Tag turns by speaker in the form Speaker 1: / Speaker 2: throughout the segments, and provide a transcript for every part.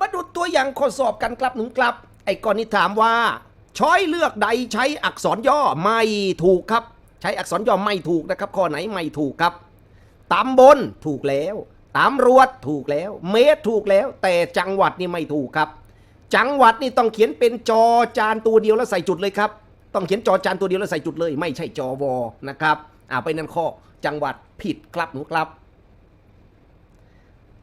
Speaker 1: มาดูตัวอย่างข้อสอบกันครับหนุ่มครับ ไอ้ก่อนนี้ถามว่า ช้อยเลือกใดใช้อักษรย่อไม่ถูกครับ ใช้อักษรย่อไม่ถูกนะครับ ข้อไหนไม่ถูกครับตำบลถูกแล้วตำรวจถูกแล้ว เมตรถูกแล้ว แต่จังหวัดนี่ไม่ถูกครับ จังหวัดนี่ต้องเขียนเป็นจอจานตัวเดียวแล้วใส่จุดเลยครับ ต้องเขียนจอจานตัวเดียวแล้วใส่จุดเลย ไม่ใช่จอวอนะครับ อ่าไปนั่นข้อจังหวัดผิดครับหนูครับ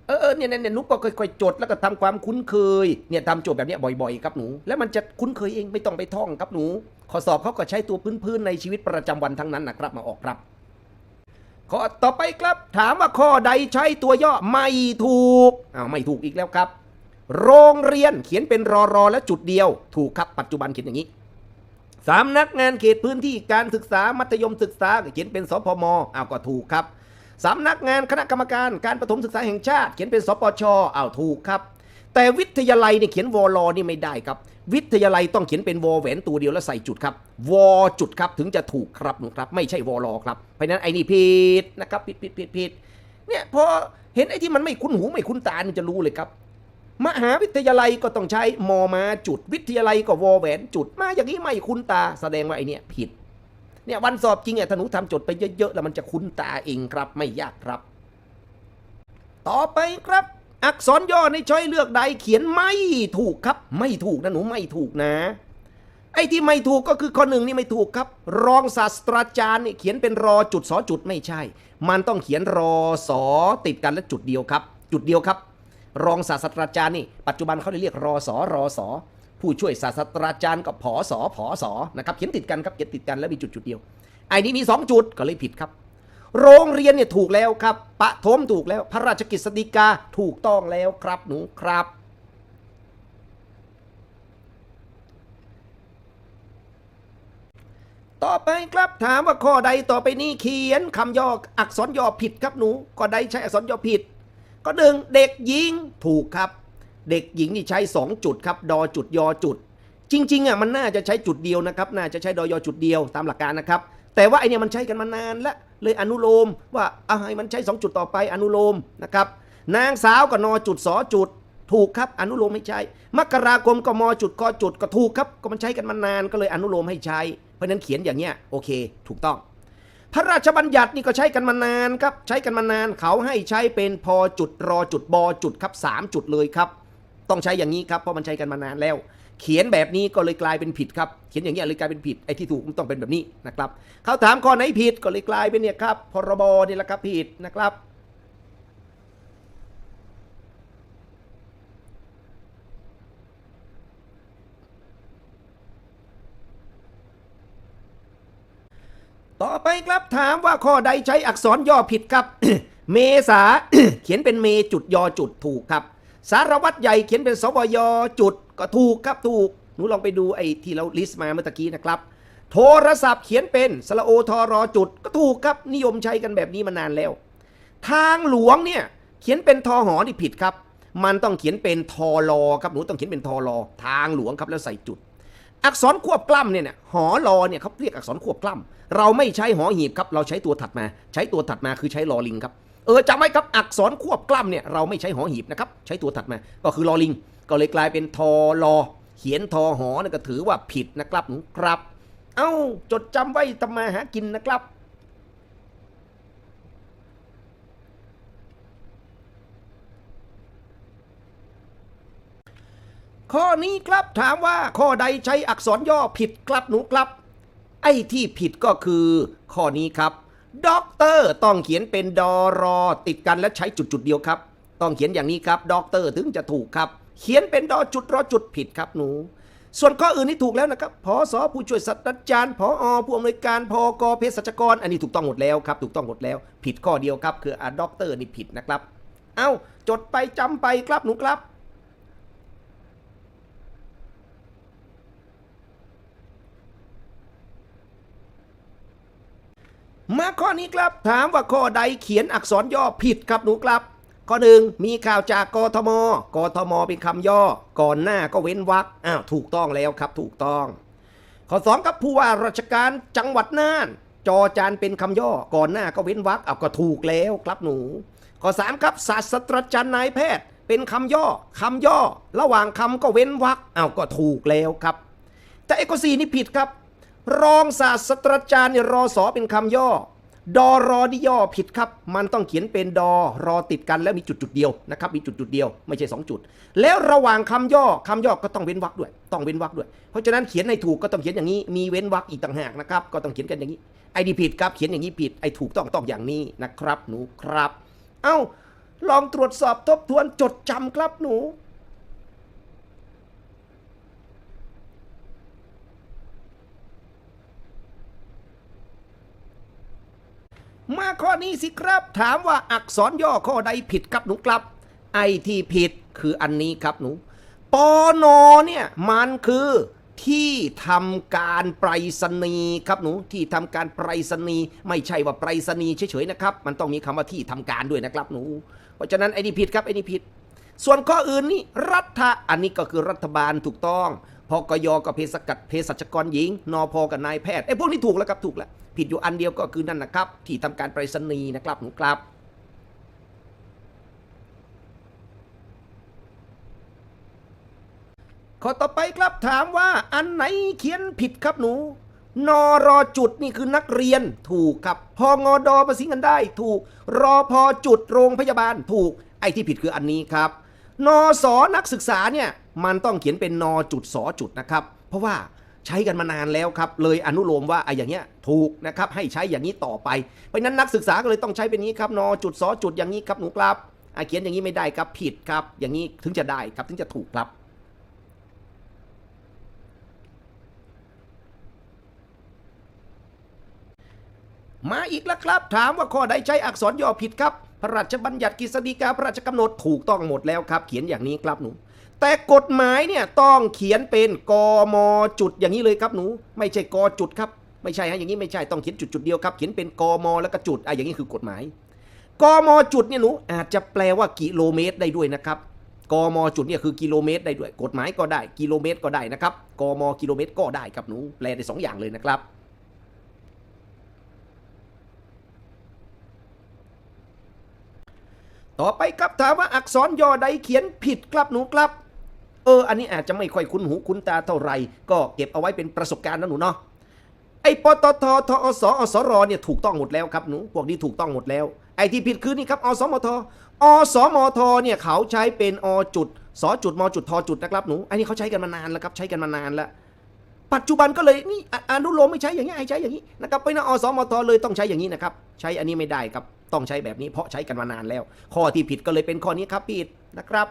Speaker 1: เออเนี่ยเนี่ยเนี่ยนุกก็ค่อยๆจดแล้วก็ทำความคุ้นเคยเนี่ยทำโจทย์แบบนี้บ่อยๆครับหนู แล้วมันจะคุ้นเคยเองไม่ต้องไปท่องครับหนูข้อสอบเขาก็ใช้ตัวพื้นๆในชีวิตประจำวันทั้งนั้นนะครับมาออกครับข้อต่อไปครับ ถามว่าข้อใดใช้ตัวย่อไม่ถูกอ้าวไม่ถูกอีกแล้วครับ โรงเรียนเขียนเป็นรอรอและจุดเดียว ถูกครับปัจจุบันเขียนอย่างนี้ สำนักงานเขตพื้นที่การศึกษามัธยมศึกษาเขียนเป็นสพมอ้าวก็ถูกครับสำนักงานคณะกรรมการการประถมศึกษาแห่งชาติ เขียนเป็นสปชอ้าวถูกครับ แต่วิทยาลัยเนี่ยเขียนวอลอนี่ไม่ได้ครับ วิทยาลัยต้องเขียนเป็นวอแหวนตัวเดียวแล้วใส่จุดครับวอจุดครับถึงจะถูกครับนูครับ ไม่ใช่วอลอครับเพราะฉะนั้นไอ้นี่ผิดนะครับผิดผิดผิดผิดเนี่ยพอเห็นไอ้ที่มันไม่คุ้นหูไม่คุ้นตานี่จะรู้เลยครับ มหาวิทยาลัยก็ต้องใช้มอมาจุดวิทยาลัยก็วอแหวนจุดมาอย่างนี้ไม่คุ้นตาแสดงว่าไอเนี่ยผิดเนี่ยวันสอบจริงอะถ้าหนูทำจดไปเยอะๆแล้วมันจะคุ้นตาเองครับไม่ยากครับ ต่อไปครับ อักษรย่อในช้อยเลือกใดเขียนไม่ถูกครับ ไม่ถูกนะหนูไม่ถูกนะ ไอ้ที่ไม่ถูกก็คือข้อหนึ่งนี่ไม่ถูกครับ รองศาสตราจารย์เนี่ยเขียนเป็นรอจุดสอจุดไม่ใช่ มันต้องเขียนรอสอติดกันและจุดเดียวครับ จุดเดียวครับ รองศาสตราจารย์นี่ปัจจุบันเขาเรียกรอสอรอสอผู้ช่วยศาสตราจารย์กับผอสอผอสอนะครับเขียนติดกันครับเขียนติดกันแล้วมีจุดจุดเดียวไอ้นี้มีสองจุดก็เลยผิดครับ โรงเรียนเนี่ยถูกแล้วครับปะทมถูกแล้ว พระราชกิจสฎีกาถูกต้องแล้วครับหนูครับต่อไปครับถามว่าข้อใดต่อไปนี้เขียนคำย่ออักษรย่อผิดครับหนูข้อใดใช้อักษรย่อผิด ก็หนึ่งเด็กหญิงถูกครับ เด็กหญิงนี่ใช้ 2 จุดครับ ดอจุดยอจุด จริงๆอะมันน่าจะใช้จุดเดียวนะครับน่าจะใช้ดอยอจุดเดียวตามหลักการนะครับ แต่ว่าไอเนี่ยมันใช้กันมานานแล้วเลยอนุโลมว่าเอาให้มันใช้ 2 จุดต่อไปอนุโลมนะครับนางสาวกับนอจุดสอจุดถูกครับอนุโลมให้ใช้ มกราคมก็มอจุดกอจุดก็ถูกครับก็มันใช้กันมานานก็เลยอนุโลมให้ใช้ เพราะฉะนั้นเขียนอย่างเนี้ยโอเค ถูกต้อง พระราชบัญญัตินี่ก็ใช้กันมานานครับ ใช้กันมานานเขาให้ใช้เป็นพอจุดรอจุดบอจุดครับสามจุดเลยครับ ต้องใช้อย่างนี้ครับเพราะมันใช้กันมานานแล้ว เขียนแบบนี้ก็เลยกลายเป็นผิดครับ เขียนอย่างนี้เลยกลายเป็นผิดไอ้ที่ถูกมันต้องเป็นแบบนี้นะครับเขาถามข้อไหนผิดก็เลยกลายเป็นเนี่ยครับพรบนี่แหละครับผิดนะครับ ต่อไปครับถามว่าข้อใดใช้อักษรย่อผิดครับ เมษา เขียนเป็นเมจุดยอจุดถูกครับ สารวัตรใหญ่เขียนเป็นสวยอจุดก็ถูกครับถูกหนูลองไปดูไอ้ที่เราลิสต์มาเมื่อกี้นะครับ โทรศัพท์เขียนเป็นสระโอทอรอจุดก็ถูกครับนิยมใช้กันแบบนี้มานานแล้ว ทางหลวงเนี่ยเขียนเป็นทอหอนี่ผิดครับ มันต้องเขียนเป็นทอรอครับหนูต้องเขียนเป็นทอรอทางหลวงครับแล้วใส่จุด อักษรควบกล้ำเนี่ยนะหอรอเนี่ยเขาเรียกอักษรควบกล้ำเราไม่ใช้หอหีบครับ เราใช้ตัวถัดมา ใช้ตัวถัดมาคือใช้ลอลิงครับ เออจำไว้ครับ อักษรควบกล้ำเนี่ยเราไม่ใช้หอหีบนะครับ ใช้ตัวถัดมา ก็คือลอลิง ก็เลยกลายเป็นทอรอเขียนทอหอเนี่ยก็ถือว่าผิดนะครับครับ เอ้าจดจำไว้ทำมาหากินนะครับ ข้อนี้ครับถามว่าข้อใดใช้อักษรย่อผิดครับหนูครับ ไอ้ที่ผิดก็คือ ข้อนี้ครับด็อกเตอร์ต้องเขียนเป็นดอรอ ติดกันและใช้จุดจุดๆเดียวครับ ต้องเขียนอย่างนี้ครับด็อกเตอร์ถึงจะถูกครับ เขียนเป็นดอจุดรอจุดผิดครับหนู ส่วนข้ออื่นนี่ถูกแล้วนะครับพอสอผู้ช่วยศาสตราจารย์พออผู้อำนวยการพอกเภสัชกร อันนี้ถูกต้องหมดแล้วครับ ถูกต้องหมดแล้ว ผิดข้อเดียวครับ คืออะด็อกเตอร์นี่ผิดนะครับ เอ้าจดไปจำไปครับหนูครับ มาข้อนี้ครับ ถามว่าข้อใดเขียนอักษรย่อผิดครับหนูครับ ข้อหนึ่งมีข่าวจากกทม กทมเป็นคำย่อ ก่อนหน้าก็เว้นวรรคอ้าวถูกต้องแล้วครับถูกต้อง ข้อสองครับผู้ว่าราชการจังหวัดน่าน จอจานเป็นคำย่อ ก่อนหน้าก็เว้นวรรคเอาก็ถูกแล้วครับหนู ข้อสามครับศาสตราจารย์นายแพทย์ เป็นคำย่อคำย่อ ระหว่างคำก็เว้นวรรคเอาก็ถูกแล้วครับ แต่เอกซีนี่ผิดครับ รองศาสตราจารย์เนี่ยรอสอเป็นคำย่อ ดอรอนี่ย่อผิดครับ มันต้องเขียนเป็นดอรอติดกันแล้วมีจุดจุดเดียวนะครับ มีจุดจุดเดียวไม่ใช่ 2 จุด แล้วระหว่างคำย่อคำย่อก็ต้องเว้นวรรคด้วย ต้องเว้นวรรคด้วย เพราะฉะนั้นเขียนให้ถูกก็ต้องเขียนอย่างนี้ มีเว้นวรรคอีกต่างหากนะครับ ก็ต้องเขียนกันอย่างนี้ ไอ้นี่ผิดครับ เขียนอย่างนี้ผิด ไอ้ถูกต้องต้องอย่างนี้นะครับ หนูครับ เอ้า ลองตรวจสอบทบทวนจดจำครับหนู มาข้อนี้สิครับ ถามว่าอักษรย่อข้อใดผิดครับหนูครับ ไอที่ผิดคืออันนี้ครับหนูปอนอเนี่ยมันคือที่ทำการไปรษณีย์ครับหนูที่ทำการไปรษณีย์ไม่ใช่ว่าไปรษณีย์เฉยๆนะครับ มันต้องมีคำว่าที่ทำการด้วยนะครับหนู เพราะฉะนั้นไอ้นี่ผิดครับไอ้นี่ผิด ส่วนข้ออื่นนี่รัฐอันนี้ก็คือรัฐบาลถูกต้อง พกยกับเภสัชกรเภสัชกรหญิง นอพอกับนายแพทย์ไอ้พวกนี้ถูกแล้วครับถูกแล้ว ผิดอยู่อันเดียวก็คือนั่นนะครับ ที่ทำการไปรษณีย์นะครับหนูครับข้อต่อไปครับถามว่าอันไหนเขียนผิดครับหนู นอรอจุดนี่คือนักเรียนถูกครับ พองอดอประสิงกันได้ ถูก รอพอจุดโรงพยาบาลถูก ไอ้ที่ผิดคืออันนี้ครับ นอสอนักศึกษาเนี่ยมันต้องเขียนเป็นนอจุดสอจุดนะครับ เพราะว่าใช้กันมานานแล้วครับ เลยอนุโลมว่าไอ้อย่างเงี้ยถูกนะครับให้ใช้อย่างนี้ต่อไป เพราะนั้นนักศึกษาก็เลยต้องใช้เป็นนี้ครับนอจุดสอจุดอย่างนี้ครับหนูครับอะเขียนอย่างนี้ไม่ได้ครับผิดครับ อย่างนี้ถึงจะได้ครับถึงจะถูกครับมาอีกแล้วครับ ถามว่าข้อใดใช้อักษรย่อผิดครับ พระราชบัญญัติกฤษฎีกาพระราชกำหนดถูกต้องหมดแล้วครับ เขียนอย่างนี้ครับหนู แต่กฎหมายเนี่ยต้องเขียนเป็นกมจุดอย่างนี้เลยครับหนู ไม่ใช่กจุดครับ ไม่ใช่ฮะอย่างนี้ไม่ใช่ต้องเขียนจุดจุดเดียวครับ เขียนเป็นกมแล้วก็จุดอะอย่างนี้คือกฎหมายกมจุดเนี่ยหนูอาจจะแปลว่ากิโลเมตรได้ด้วยนะครับกมจุดเนี่ยคือกิโลเมตรได้ด้วย กฎหมายก็ได้ กิโลเมตรก็ได้นะครับกมกิโลเมตรก็ได้ครับหนูแปลได้สองอย่างเลยนะครับ ต่อไปครับถามว่าอักษรย่อใดเขียนผิดครับหนูครับ เออ อันนี้อาจจะไม่ค่อยคุ้นหูคุ้นตาเท่าไหร่ก็เก็บเอาไว้เป็นประสบการณ์นะหนูเนาะไอ้ปตททอสอสรเนี่ยถูกต้องหมดแล้วครับหนูพวกนี้ถูกต้องหมดแล้ว ไอ้ที่ผิดคือนี่ครับอสมทอสมทเนี่ยเขาใช้เป็นอจุดสจุดมจุดทจุดนะครับหนูอันนี้เขาใช้กันมานานแล้วครับใช้กันมานานแล้วปัจจุบันก็เลยนี่อนุโลมไม่ใช้อย่างนี้ให้ใช้อย่างนี้นะครับไปนะอสมทเลยต้องใช้อย่างนี้นะครับ ใช้อันนี้ไม่ได้ครับ ต้องใช้แบบนี้เพราะใช้กันมานานแล้ว ข้อที่ผิดก็เลยเป็นข้อนี้ครับผิดนะครับ